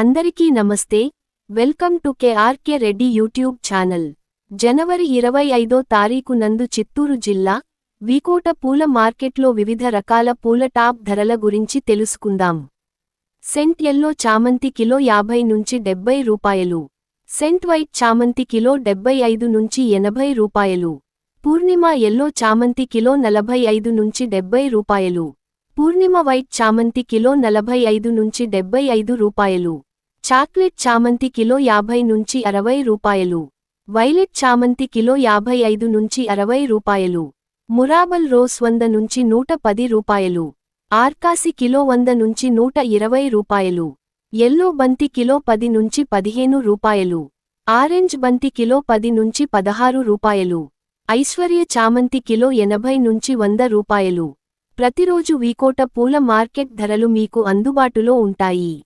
అందరికీ నమస్తే. Welcome to KRK Reddy YouTube channel. జనవరి ఇరవై ఐదో తారీఖు నందు చిత్తూరు జిల్లా వీకోట పూల మార్కెట్లో వివిధ రకాల పూల టాప్ ధరల గురించి తెలుసుకుందాం. సెంట్ ఎల్లో చామంతి కిలో యాభై నుంచి డెబ్బై రూపాయలు. సెంట్ వైట్ చామంతి కిలో డెబ్బై ఐదు నుంచి ఎనభై రూపాయలు. పూర్ణిమ ఎల్లో చామంతి కిలో నలభై ఐదు నుంచి డెబ్బై రూపాయలు. పూర్ణిమ వైట్ చామంతి కిలో నలభై ఐదు నుంచి డెబ్బై ఐదు రూపాయలు. చాక్లెట్ చామంతి కిలో యాభై నుంచి అరవై రూపాయలు. వైలెట్ చామంతి కిలో యాభై ఐదు నుంచి అరవై రూపాయలు. మురాబల్ రోస్ వంద నుంచి నూట పది రూపాయలు. ఆర్కాసి కిలో వంద నుంచి నూట ఇరవై రూపాయలు. ఎల్లో బంతి కిలో పది నుంచి పదిహేను రూపాయలు. ఆరెంజ్ బంతి కిలో పది నుంచి పదహారు రూపాయలు. ఐశ్వర్య చామంతి కిలో ఎనభై నుంచి వంద రూపాయలు. ప్రతిరోజు వీకోట పూల మార్కెట్ ధరలు మీకు అందుబాటులో ఉంటాయి.